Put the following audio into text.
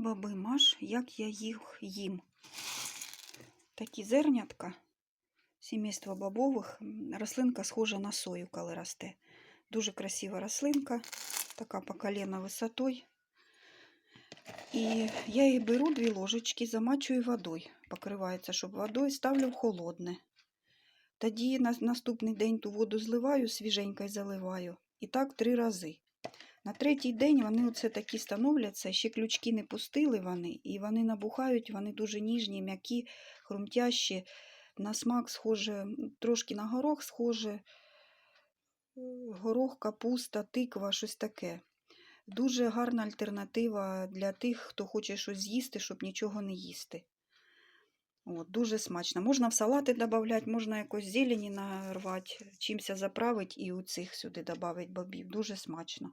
баби Маш, як я їх їм. Такі зернятка, сімейство бобових. Рослинка схожа на сою, коли росте. Дуже красива рослинка, така по колено висотою. І я її беру дві ложечки, замачую водою. Покривається, щоб водою ставлю в холодне. Тоді на наступний день ту воду зливаю, свіженько заливаю. І так три рази. На третій день вони оце такі становляться, ще ключки не пустили вони, і вони набухають, вони дуже ніжні, м'які, хрумтящі. На смак схоже, трошки на горох схоже. Горох, капуста, тиква, щось таке. Дуже гарна альтернатива для тих, хто хоче щось з'їсти, щоб нічого не їсти. От, дуже смачно. Можна в салати додати, можна якось зелені нарвати, чимся заправити і у цих сюди додати бобів. Дуже смачно.